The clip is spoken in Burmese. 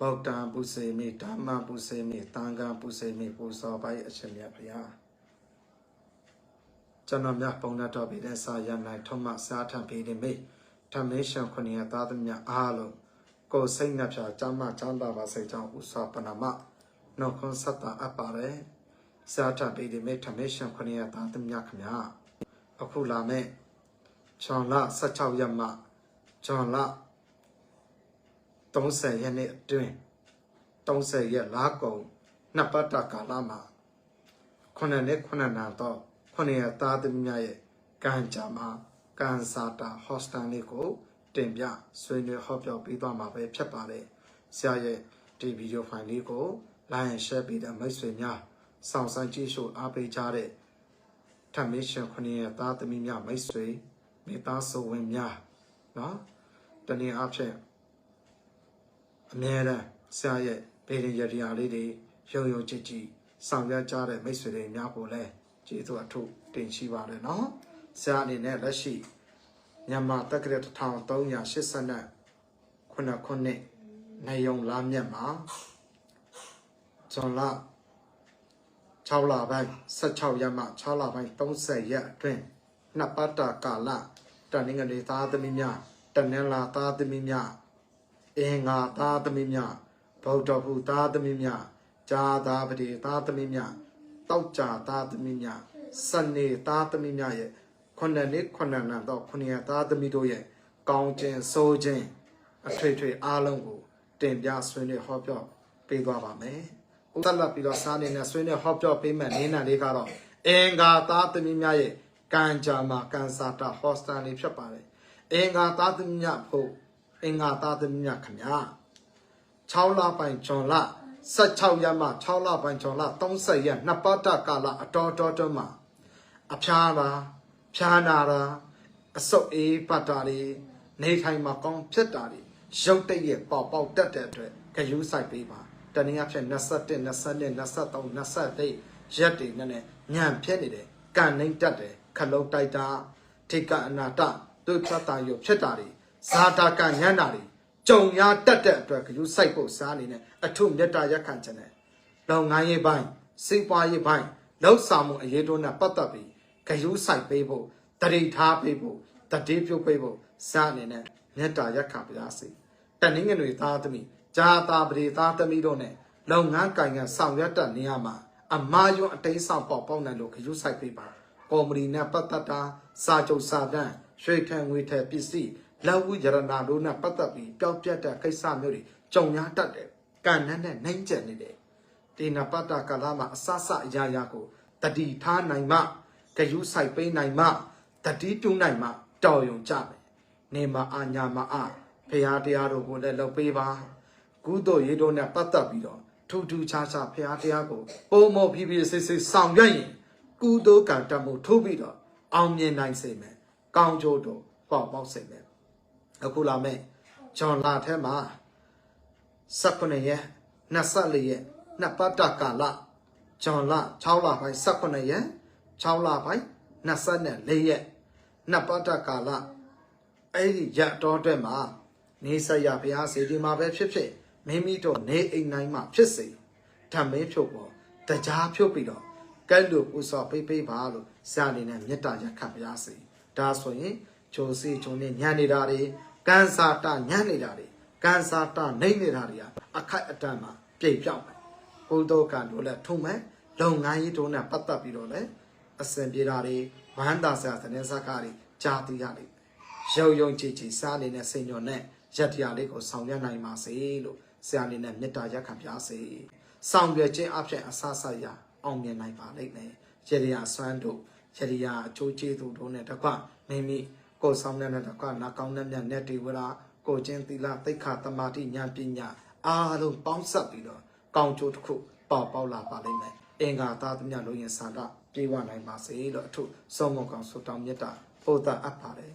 ဗုဒ္ဓံပုစေမိဓမ္မပုစေမိသံဃံပုစေမိပူဇော်ပါ၏အရှင်မြတ်ဘုရားကျွန်တော်မြတ်ပုံနာတော်ပြည်တဲ့စာရနိုင်ထုံးမစားထံပြည်နေမိဓမ္မေရှင်ခုနှစ်သားသမီးအားလုံးကိုယ်စိတ်နှပြကျမ်းမချမ်းသာပါစေကြောင်းဥစွာပနာမနှုတ်ခွန်းဆက်တာအပ်ပါတယ်စားထံပြည်နေမိဓမ္မေရှင်ခုနှစ်သားသမီးခင်ဗျာအခုလာမဲ့ချွန်လ16ရက်မှချွန်လ 30ရက်နေ့အတွင်း30ရက်လာကုန်နှစ်ပတ်တာကာလမှာခုနှစ်နှစ်ခုနှစ်နာတော့ခုနှစ်ရက်သားသမီးများရဲ့ကံကြမ္မာကံစာတာဟော့စတန်လေးကိုတင်ပြဆွေးနွေးဟောပြောပေးသွားမှာပဲဖြစ်ပါတယ်ဆရာရဲ့ဒီဗီဒီယိုဖိုင်လေးကို like and share ပေးတဲ့မိတ်ဆွေများစောင့်ဆိုင်ကြည့်ရှုအားပေးကြတဲ့ထမင်းရှင်ခုနှစ်ရက်သားသမီးများမိတ်ဆွေမိသားစုဝင်များနော်တနည်းအားဖြင့် အမြဲတမ်းဆရာရဲ့ဗေဒရတရားလေးတွေရုံရုံကြည်ကြည်ဆောင်ရွက်ကြတဲ့မိတ်ဆွေတွေများကိုလည်းကျေးဇူးအထုတင်ရှိပါတယ်နော်ဆရာအနေနဲ့လက်ရှိမြန်မာတက္ကရာ1389ခုနှစ်နေယုံလာမြတ်မှာဇွန်လ6လပိုင်း16ရက်မှ6လပိုင်း30ရက်အတွင်းနှစ်ပတ်တာကာလတနင်္ဂနွေသားသမီးများတနင်္လာသားသမီးများ အင်္ဂါသားသမီးများဗုဒ္ဓဘုသားသမီးများဇာသာပတိသားသမီးများတောက်ကြသားသမီးများစနေသားသမီးများရဲ့ခုနှစ်နှစ်ခုနှစ်နံတော့ခုနှစ်ရက်သားသမီးတို့ရဲ့ကောင်းခြင်းစိုးခြင်းအထွေထွေအားလုံးကိုတင်ပြဆွေးနွေးဟောပြောပေးသွားပါမယ်။ဥဒလပ်ပြီးတော့စားနေတဲ့ဆွေးနွေးဟောပြောပေးမဲ့နင်းနံလေးကတော့အင်္ဂါသားသမီးများရဲ့ကံကြမ္မာကံစာတာဟောစတန်လေးဖြစ်ပါတယ်။အင်္ဂါသားသမီးများဖို့ အင်္ဂါသားသမီးများခင်ဗျာ6လပိုင်းဂျွန်လ16ရက်မှ6လပိုင်းဂျွန်လ30ရက်နှစ်ပတ်တာကာလအတော်တော်တော်မှာအဖျားတာဖျားနာတာအဆုတ်အေးပတ်တာတွေနေထိုင်မှာကောင်းဖြစ်တာတွေရုပ်တိတ်ရဲ့ပေါက်ပေါက်တက်တဲ့အတွက်ဂယူးဆိုင်ပေးပါတနည်းအားဖြင့်21 22 23 24ရက်တွေနဲ့နဲ့ညံဖြစ်နေတယ်ကန်နှိမ့်တက်တယ်ခလုံးတိုက်တာထိကအနာတတို့ဖြတ်တာရုပ်ဖြစ်တာတွေ ဇာတာကညံ့တာတွေကြုံရတတ်တဲ့အတွက်ဂယူးဆိုင်ဖို့စားနေနဲ့အထုမေတ္တာရက်ခံခြင်းနဲ့လောင်ငန်းရေးပိုင်းစိတ်ပွားရေးပိုင်းလောက်ဆောင်မှုအရေးတို့နဲ့ပတ်သက်ပြီးဂယူးဆိုင်ပေးဖို့တရိထားပေးဖို့တတိပြုတ်ပေးဖို့စားနေနဲ့မေတ္တာရက်ခံပါစေတနင်္ဂနွေသားသမီးဂျာတာပရိသားသမီးတို့နဲ့လုပ်ငန်းကိုင်ငံဆောင်ရွက်တဲ့နေရာမှာအမားယွန်းအတိတ်ဆောင်ပေါက်ပေါက်နိုင်လို့ဂယူးဆိုင်ပေးပါကော်မတီနဲ့ပတ်သက်တာစာချုပ်စာတမ်းရွှေခံငွေထက်ပစ္စည်း လက်ဝိရဏတို့နဲ့ပတ်သက်ပြီးပျောက်ပြတ်တဲ့ကိစ္စမျိုးတွေကြုံရတတ်တယ်။ကံနဲ့နဲ့နှိမ့်ကျက်နေတယ်။ဒီနပတ္တကာလမှာအဆဆအရာရာကိုတတိထားနိုင်မှဂယုဆိုင်ပေးနိုင်မှတတိပြုနိုင်မှတော်ယုံကြမယ်။နေမအာညာမအဖရာတရားတို့ကိုလည်းလုပ်ပေးပါ။ကုသိုလ်ရေးတို့နဲ့ပတ်သက်ပြီးတော့ထူးထူးခြားခြားဖရာတရားကိုပုံမောဖြည်းဖြည်းစစ်စစ်ဆောင်ရွက်ရင်ကုသိုလ်ကံတမှုထိုးပြီးတော့အောင်မြင်နိုင်စေမယ်။ကောင်းကျိုးတို့ပေါက်ပေါက်စေမယ်။ အခုလာမဲ့ဂျွန်လာထဲမှာ18ရက်24ရက်နှစ်ပတ်တာကာလဂျွန်လာ6လပိုင်း18ရက်6လပိုင်း24ရက်နှစ်ပတ်တာကာလအဲ့ဒီရက်တော်အတွက်မှာနေဆက်ရဘုရားစေဒီမှာပဲဖြစ်ဖြစ်မိမိတို့နေအိမ်တိုင်းမှာဖြစ်စေဓမ္မေဖြုတ်ပေါ်တရားဖြုတ်ပြီးတော့ကဲလို့ပူစော်ပေးပေးပါလို့ဇာနေနဲ့မေတ္တာရက်ခံပါရစေဒါဆိုရင် ဂျိုစီဂျုံနဲ့ညံနေတာတွေကန်စာတာညံနေတာတွေကန်စာတာနှိမ့်နေတာတွေအခိုက်အတန့်မှာပြေပြောက်မယ်ဘုဒ္ဓကံတို့လည်းထုံမယ်လုပ်ငန်းရေးတို့နဲ့ပတ်သက်ပြီးတော့လည်းအစင်ပြေတာတွေဝမ်းသာစရာသတင်းစကားတွေကြားသိရလိမ့်မယ်ရုံရုံကြည်ကြည်စားနေတဲ့စိတ်ညွန်နဲ့ရက်တရားလေးကိုဆောင်ရွက်နိုင်ပါစေလို့ဆရာလေးနဲ့မေတ္တာရက်ခံပြစေဆောင်ရွက်ခြင်းအဖြစ်အဆဆရအောင်မြင်နိုင်ပါလိမ့်မယ်ရတရားဆွမ်းတို့ရတရားအကျိုးကျေးဇူးတို့နဲ့တကွမိမိ ကိုယ်ဆောင်တဲ့တကွနာကောင်းတဲ့မြတ်နဲ့တေဝရာကိုချင်းသီလသိက္ခာတမာတိဉာဏ်ပညာအားလုံးပေါင်းစပ်ပြီးတော့ကောင်းကျိုးတစ်ခုပေါပေါက်လာပါလိမ့်မယ်အင်္ဂါသားသမ ्या လုံးရင်ဆန္ဒပြေဝနိုင်ပါစေလို့အထုဆုံးမကောင်ဆုတောင်းမြတ်တာပို့တာအပ်ပါတယ်